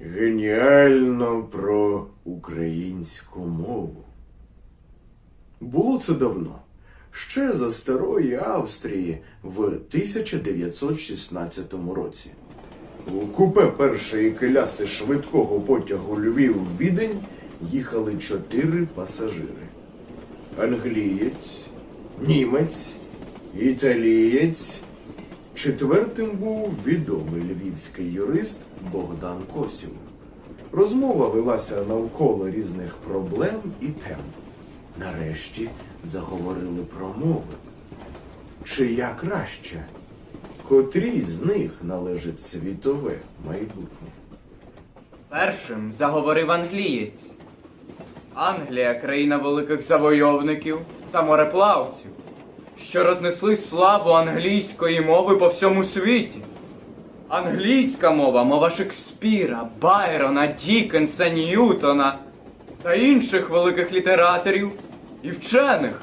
Геніально про українську мову. Було це давно, ще за старої Австрії в 1916 році. У купе першої кляси швидкого потягу Львів-Відень їхали чотири пасажири: англієць, німець, італієць. Четвертим був відомий львівський юрист Богдан Косів. Розмова велася навколо різних проблем і тем. Нарешті заговорили про мови. Чия краще? Котрій з них належить світове майбутнє? Першим заговорив англієць. Англія країна великих завойовників та мореплавців, що рознесли славу англійської мови по всьому світі. Англійська мова мова Шекспіра, Байрона, Дікенса, Ньютона та інших великих літераторів і вчених.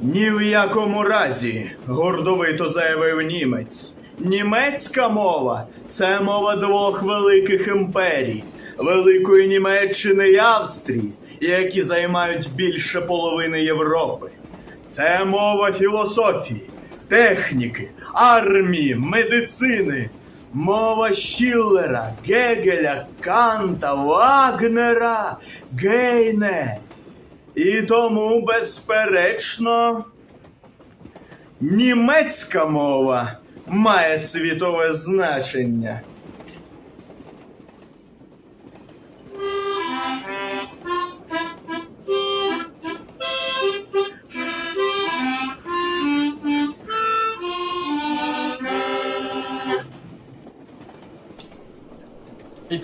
Ні в якому разі, гордовито заявив німець. Німецька мова це мова двох великих імперій Великої Німеччини і Австрії, які займають більше половини Європи. Це мова філософії, техніки, армії, медицини, мова Шіллера, Гегеля, Канта, Вагнера, Гейне. І тому, безперечно, німецька мова має світове значення.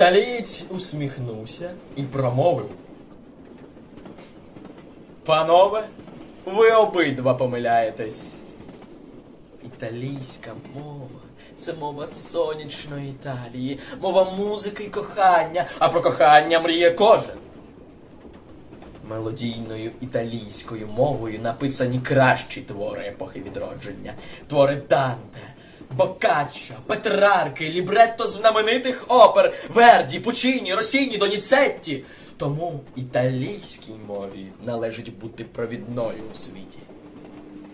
Італієць усміхнувся і промовив. Панове, ви обидва помиляєтесь. Італійська мова це мова сонячної Італії, мова музики і кохання, а про кохання мріє кожен. Мелодійною італійською мовою написані кращі твори епохи відродження, твори Данте, Боккаччо, Петрарки, лібретто знаменитих опер Верді, Пучині, Росіні, Доніцетті. Тому італійській мові належить бути провідною у світі.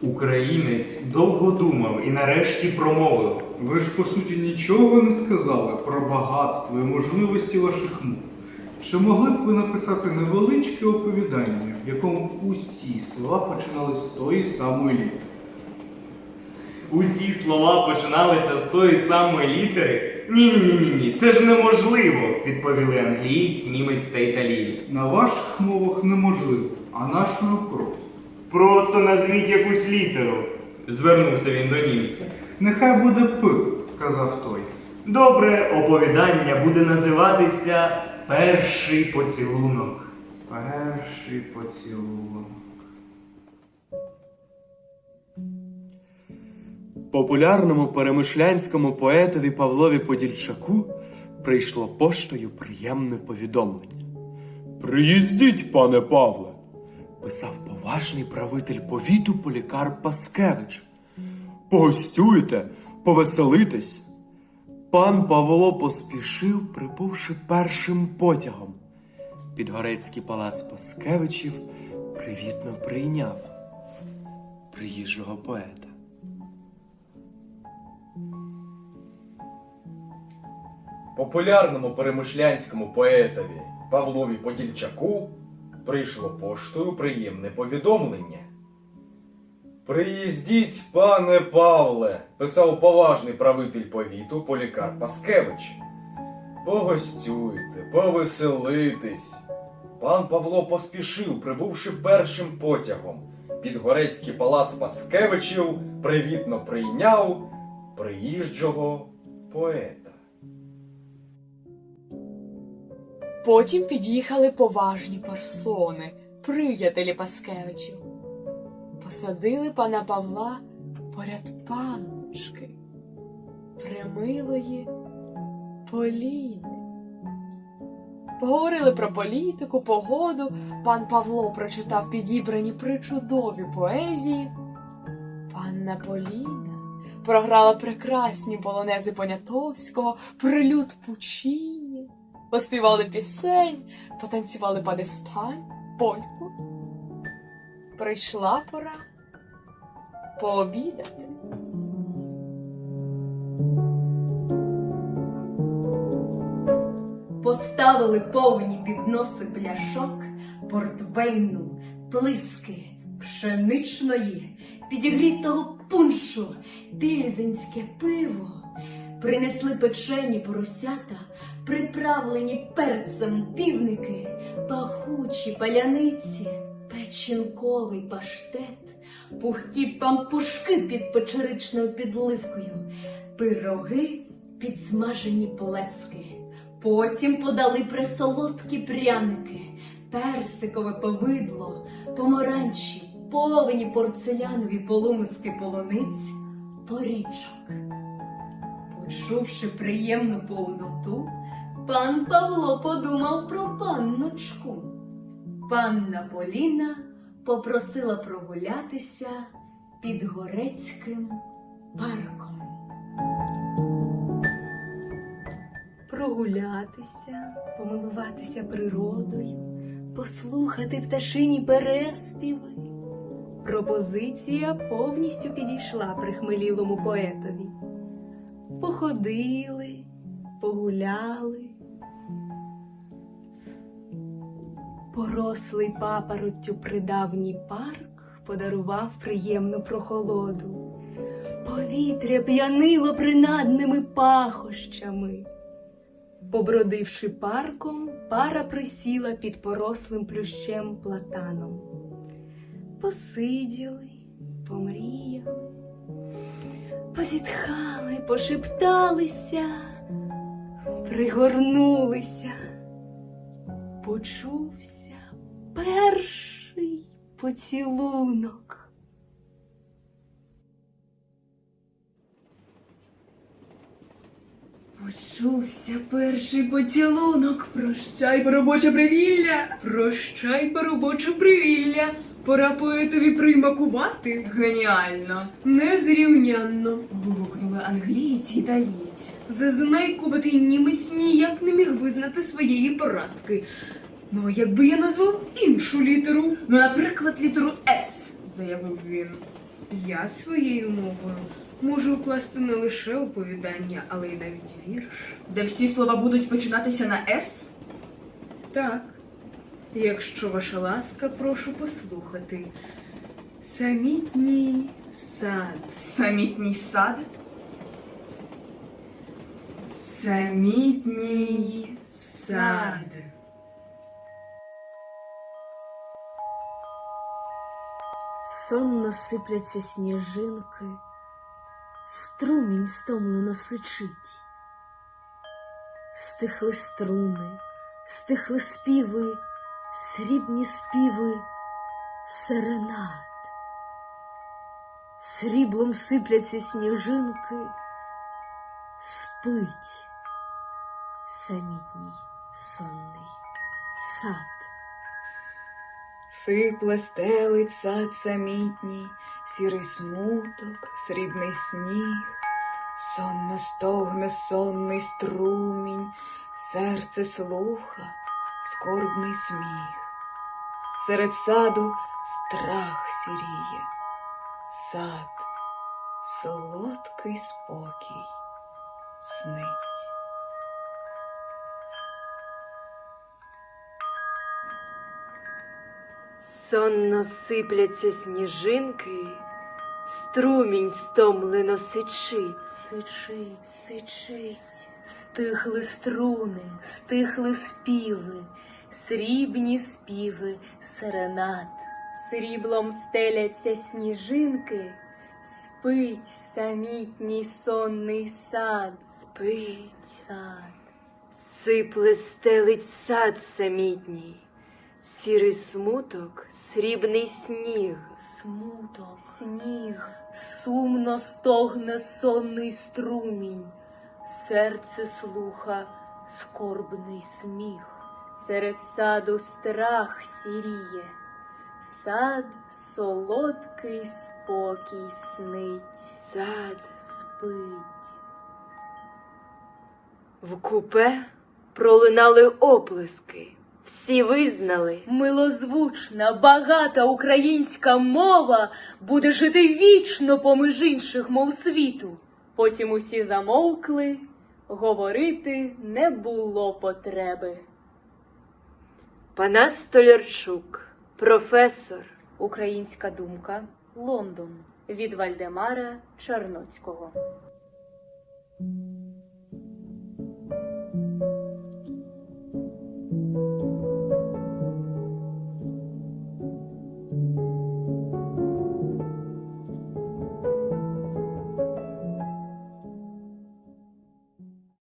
Українець довго думав і нарешті промовив. Ви ж по суті нічого не сказали про багатство і можливості ваших мов. Чи могли б ви написати невеличке оповідання, в якому усі слова починали з тої самої літери? Усі слова починалися з тої самої літери. Ні, ні, ні, ні, це ж неможливо, відповіли англієць, німець та італієць. На ваших мовах неможливо, а нашою просто. Просто назвіть якусь літеру, звернувся він до німця. Нехай буде П, сказав той. Добре, оповідання буде називатися Перший поцілунок. Перший поцілунок. Популярному перемишлянському поетові Павлові Подільчаку прийшло поштою приємне повідомлення. Приїздіть, пане Павле, писав поважний правитель повіту Полікар Паскевич. Погостюйте, повеселитесь. Пан Павло поспішив, прибувши першим потягом. Підгорецький палац Паскевичів привітно прийняв приїжджого поета. Популярному перемишлянському поетові Павлові Подільчаку прийшло поштою приємне повідомлення. Приїздіть, пане Павле, писав поважний правитель повіту Полікар Паскевич. Погостюйте, повеселитесь. Пан Павло поспішив, прибувши першим потягом. Підгорецький палац Паскевичів привітно прийняв приїжджого поета. Потім під'їхали поважні персони, приятелі Паскевичів. Посадили пана Павла поряд панночки, примилої Поліни. Поговорили про політику, погоду. Пан Павло прочитав підібрані причудові поезії. Панна Поліна Програла прекрасні полонези Понятовського, прилюд Пучині. Поспівали пісень, потанцювали падеспань, польку. Прийшла пора пообідати. Поставили повні підноси пляшок, портвейну, плиски, пшеничної, підігрітого пуншу, пільзенське пиво. Принесли печені поросята, приправлені перцем півники, пахучі паляниці, печінковий паштет, пухкі пампушки під печеричною підливкою, пироги підсмажені плецки. Потім подали присолодкі пряники, персикове повидло, помаранчі, повені порцелянові полумиски полуниць, порічок. Почувши приємну повноту, пан Павло подумав про панночку. Панна Поліна попросила прогулятися під горецьким парком. прогулятися, помилуватися природою, послухати пташині переспіви. Пропозиція повністю підійшла прихмелілому поетові. Походили, погуляли. Порослий папороттю придавній парк подарував приємну прохолоду. Повітря п'янило принадними пахощами. Побродивши парком, пара присіла під порослим плющем платаном. Посиділи, помріяли, позітхали, пошепталися, пригорнулися. Почувся перший поцілунок. Почувся перший поцілунок. Прощай, поробоче привілля. Прощай, поробоче привілля. Пора поетові примакувати. Геніально. Незрівнянно. Вигукнули англійці й італійці. Зазнайкуватий німець ніяк не міг визнати своєї поразки. Ну, а якби я назвав іншу літеру? Ну, наприклад, літеру С, заявив він. Я своєю мовою можу укласти не лише оповідання, але й навіть вірш. Де всі слова будуть починатися на С? Так. Якщо ваша ласка, прошу послухати. Самітній сад. Самітній сад? Самітній сад. Сонно сипляться сніжинки, струмінь стомлено сичить. Стихли струни, стихли співи, срібні співи серенад. Сріблом сипляться сніжинки, спить самітній сонний сад. Сипле стелить сад самітній, сірий смуток, срібний сніг, сонно стогне сонний струмінь, серце слуха, скорбний сміх. Серед саду страх сіріє, сад, солодкий спокій снить. Сонно сипляться сніжинки, струмінь стомлено сичить, сичить, сичить. Стихли струни, стихли співи, срібні співи серенад. Сріблом стеляться сніжинки, спить самітній сонний сад, спить сад. Сипле стелить сад самітній. Сірий смуток, срібний сніг, смуток, сніг, сумно стогне сонний струмінь, серце слуха, скорбний сміх, серед саду страх сіріє, сад солодкий спокій снить, сад спить. В купе пролунали оплески. Всі визнали, милозвучна, багата українська мова буде жити вічно поміж інших мов світу. Потім усі замовкли, говорити не було потреби. Панас Столярчук, професор. Українська думка, Лондон від Вальдемара Чарноцького.